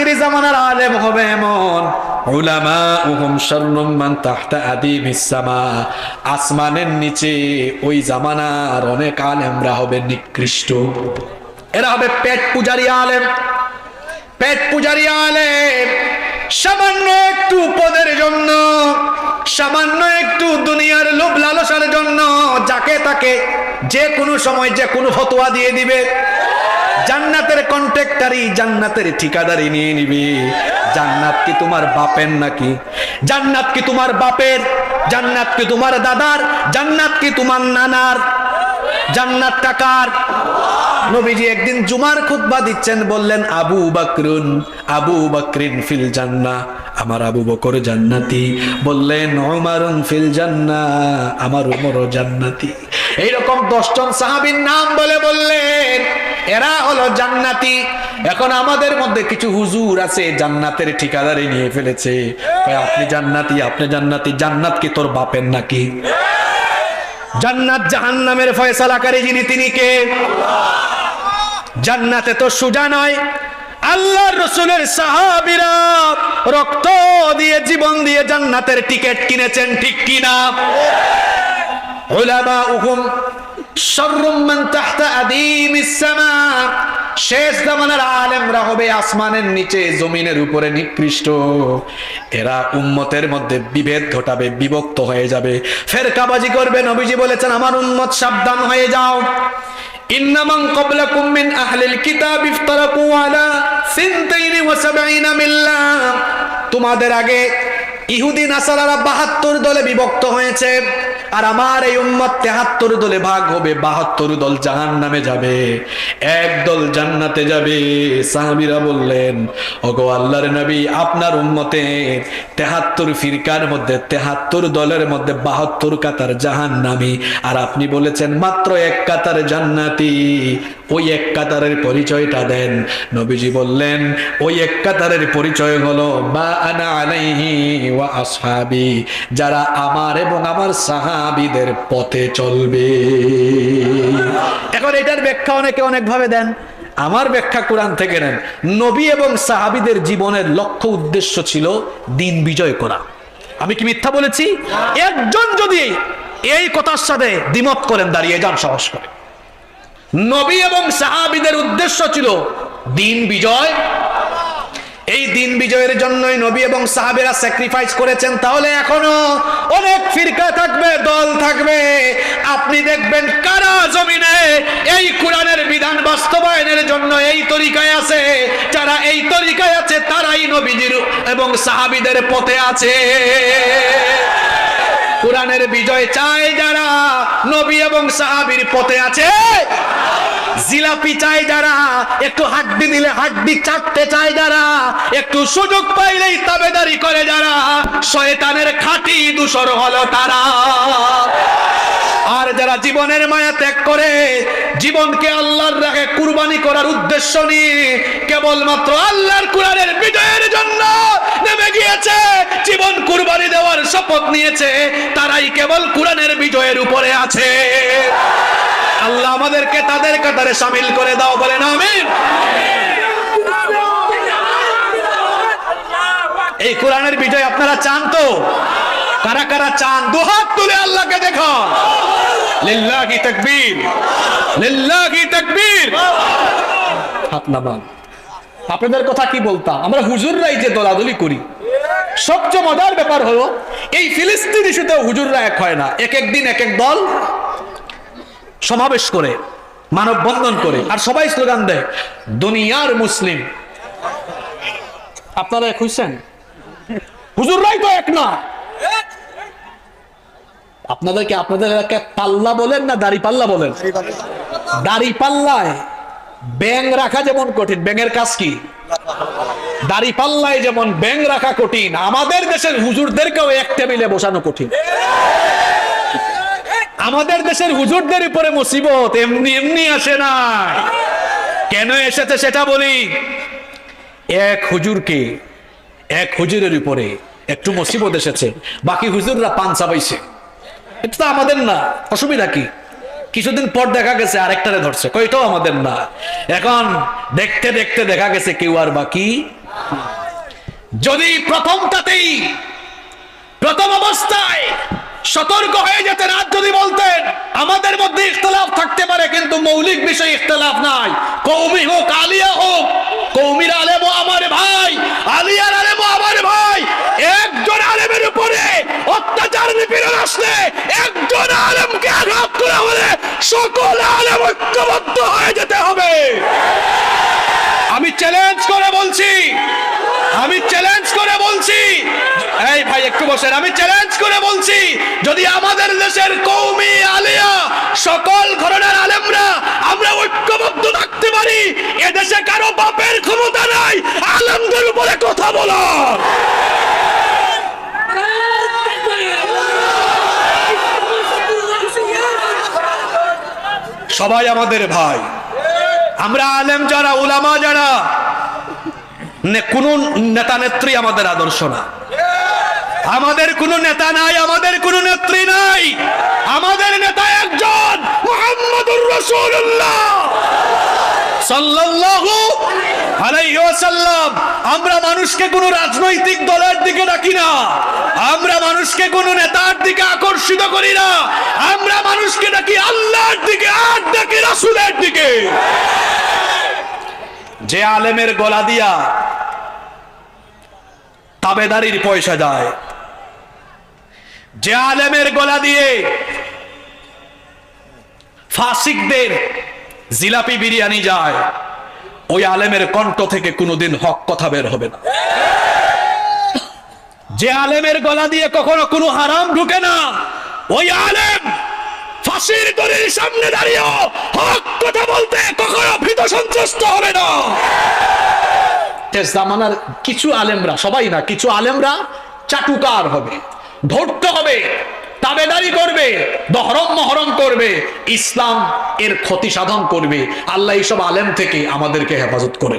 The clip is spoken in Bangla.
আখিরি জামানার আলেম হবে এমন। মান আসমানের নিচে ওই জামানার অনেক আলেমরা হবে নিকৃষ্ট। এরা হবে পেট পূজারি আলেম। পেট পূজারি আলেম। সামান্য একটু পদের জন্য, সামান্য একটু দুনিয়ার লোভ লালসার জন্য, যাকে তাকে যে কোনো সময় যে কোনো ফতোয়া দিয়ে দিবে। জান্নাতের কন্ট্রাক্টারি জান্নাতের ঠিকাদারি নিয়ে নিবি। জান্নাত কি তোমার বাপের নাকি? জান্নাত কি তোমার বাপের? জান্নাত কি তোমার দাদার? জান্নাত কি তোমার নানার? জান্নাত টাকার নবীজি একদিন জুমার খুতবা দিচ্ছেন, বললেন, আবু বকরুন, আবু বকরিন ফিল জান্না আমার আবু বকর জান্নাতি। বললেন ওমারুন ফিল জান্না আমার উমরও জান্নাতি। এইরকম দশজন সাহাবীর নাম বলে বললেন, এরা হলো জান্নাতি। এখন আমাদের মধ্যে কিছু হুজুর আছে জান্নাতের ঠিকাদারি নিয়ে ফেলেছে। আপনি জান্নাতি আপনি জান্নাতি, জান্নাত কি তোর বাপের নাকি? জান্নাত জাহান্নামের ফয়সালাকারী যিনি, তিনি কে? জান্নাতে তো সুজা নয়। আল্লাহর রসুলের সাহাবীরা রক্ত দিয়ে জীবন দিয়ে জান্নাতের টিকিট কিনেছেন, ঠিক কিনা? শেষ জামানার আলেমরা হবে আসমানের নিচে, জমিনের উপরে নিকৃষ্ট। এরা উম্মতের মধ্যে বিভেদ ঘটাবে, বিভক্ত হয়ে যাবে। ফেরকাবাজি করবে, নবীজি বলেছেন, আমার উম্মত সাবধান হয়ে যাও। ইন্নামান ক্বাবলাকুম মিন আহলিল কিতাব ইফতারাকু আলা সিনতাইনি ওয়া তোমাদের আগে ইহুদি, নাসারারা বাহাত্তর দলে বিভক্ত হয়েছে। আর আমার এই উম্মত তেহাত্তর দলে ভাগ হবে, বাহাত্তর দল জাহান নামে যাবে। এক দল জান্নাতে যাবে, সাহাবিরা বললেন, ওগো আল্লাহর নবী, আপনার উম্মতে তেহাত্তর ফিরকার মধ্যে, তেহাত্তর দলের মধ্যে বাহাত্তর কাতার জাহান নামি আর আপনি বলেছেন, মাত্র এক কাতার জান্নাতি, ওই এক কাতারের পরিচয়টা দেন। নবীজি বললেন, ওই এক কাতারের পরিচয় হলো বা আনা আলাইহি ওয়া আসহাবি, যারা আমার এবং আমার সাহাবীদের পথে চলবে। এখন এটার ব্যাখ্যা অনেকে অনেক ভাবে দেন। আমার ব্যাখ্যা কোরআন থেকে নেন। নবী এবং সাহাবীদের জীবনের লক্ষ্য উদ্দেশ্য ছিল দিন বিজয় করা। আমি কি মিথ্যা বলেছি? একজন যদি এই কথার সাথে দ্বিমত করেন, দাঁড়িয়ে যান, সাহস করে। নবী এবং সাহাবিদের উদ্দেশ্য ছিল দিন বিজয় এই দিন বিজয়ের জন্যই নবী এবং সাহাবেরা স্যাক্রিফাইস করেছেন, তাহলে এখনও অনেক ফিরকা থাকবে, দল থাকবে। আপনি দেখবেন কারা জমিনে এই কোরআনের বিধান বাস্তবায়নের জন্য এই তরিকায় আছে, যারা এই তরিকায় আছে, তারাই নবীজির এবং সাহাবিদের পথে আছে। কোরআনের বিজয় চায় যারা নবী এবং সাহাবীর পথে আছে। জিলাপি চাই যারা, একটু হাড্ডি দিলে হাড্ডি চাটতে চায় যারা, একটু সুযোগ পাইলেই তাবেদারি করে যারা, শয়তানের খাঁটি দূষর হলো তারা। আর যারা জীবনের মায়া ত্যাগ করে, জীবনকে আল্লাহর রাখে কুরবানি করার উদ্দেশ্য নিয়ে কেবলমাত্র আল্লাহর কোরআনের বিজয়ের জন্য নেমে গিয়েছে, জীবন কুরবানি দেওয়ার শপথ নিয়েছে, তারাই কেবল কোরআনের বিজয়ের উপরে আছে। আল্লাহ আমাদেরকে তাদের কাতারে সামিল করে দাও, বলেন আমিন। এই কোরআনের বিজয় আপনারা চান তো? কারা কারা চান? দুহাত তুলে আল্লাহকে দেখো লিল্লাহি তাকবীর। লিল্লাহি তাকবীর। হাত নামান। আপনাদের কথা কি বলতাম? আমরা হুজুররাই যে দলাদলি করি। সবচেয়ে মজার ব্যাপার হলো, এই ফিলিস্তিন ইস্যুতে হুজুররা এক হয় না। এক এক দিন এক এক দল সমাবেশ করে, মানববন্ধন করে। আর সবাই স্লোগান দেয়, দুনিয়ার মুসলিম। আপনারা এক হইছেন? হুজুররাই তো এক না। আপনাদেরকে আপনাদের এলাকায় পাল্লা বলেন না দাড়ি পাল্লা বলেন? দাড়ি পাল্লায় ব্যাং রাখা যেমন কঠিন, ব্যাঙের কাজ কি? দাড়ি পাল্লায় যেমন ব্যাং রাখা কঠিন, আমাদের দেশের হুজুরদেরকেও এক টেবিলে বসানো কঠিন। আমাদের দেশের হুজুরদের উপরে মুসিবত এমনি এমনি আসে না কেন এসেছে সেটা বলি? এক হুজুরকে, এক হুজুরের উপরে একটু মুসিবত এসেছে, বাকি হুজুররা পান চাবাইছে। এটা তো আমাদের না, অসুবিধা কি? কিছুদিন পর দেখা গেছে আরেকটারে ধরছে কইটাও আমাদের না। এখন দেখতে দেখতে দেখা গেছে কেউ আর বাকি যদি প্রথমটাতেই, প্রথম অবস্থায় সতর্ক হয়ে যেতেন আর যদি বলতেন, আমাদের মধ্যে ইখতলাফ থাকতে পারে, কিন্তু মৌলিক বিষয়ে ইখতলাফ নাই। কৌমি হোক, আলিয়া হোক, কৌমির আলেমও আমার ভাই, আলিয়ার আলেমও আমার ভাই। একজন আলেমের উপরে অত্যাচার নিপীড়ন আসলে, একজন আলেমকে আঘাত করা হলে সকল আলেম ঐক্যবদ্ধ হয়ে যেতে হবে আমি চ্যালেঞ্জ করে বলছি আমি চ্যালেঞ্জ করে বলছি এই বসেন আমি চ্যালেঞ্জ করে বলছি, যদি আমাদের দেশের কৌমি আলিয়া, সকল ঘরনার আলেমরা, আমরা ঐক্যবদ্ধ থাকতে পারি, এদেশে কারও বাপের ক্ষমতা নাই, আলেমদের উপরে কথা বলার সবাই আমাদের ভাই। আমরা আলেম যারা, উলামা যারা কোন নেতা নেত্রী আমাদের আদর্শ না। আমাদের কোনো নেতা নাই, আমাদের কোনো নেত্রী নাই। আমাদের নেতা একজন আমরা মানুষকে কোনো রাজনৈতিক দলের দিকে ডাকি না। আমরা মানুষকে কোনো নেতার দিকে আকর্ষিত করি না। আমরা মানুষকে ডাকি আল্লাহর দিকে আর ডাকি রাসূলের দিকে। যে আলেমের গলা দিয়া তাবেদারির পয়সা যায়। যে আলেমের গলা দিয়ে ফাসিকদের জিলাপি বিরিয়ানি যায়, ওই আলেমের কণ্ঠ থেকে কোনোদিন হক কথা বের হবে না। যে আলেমের গলা দিয়ে কখনো কোনো হারাম ঢুকে না, ওই আলেম ফাঁসির দড়ির সামনে দাঁড়িয়ে হক কথা বলতে কখনো ভীত সন্ত্রস্ত হবে না। জামানার কিছু আলেমরা, সবাই না, কিছু আলেমরা চাটুকার হবে। ধরতে হবে, তাবেদারি করবে, দহরম মহরম করবে, ইসলাম এর ক্ষতি সাধন করবে। আল্লাহ এইসব আলেম থেকে আমাদেরকে হেফাজত করে।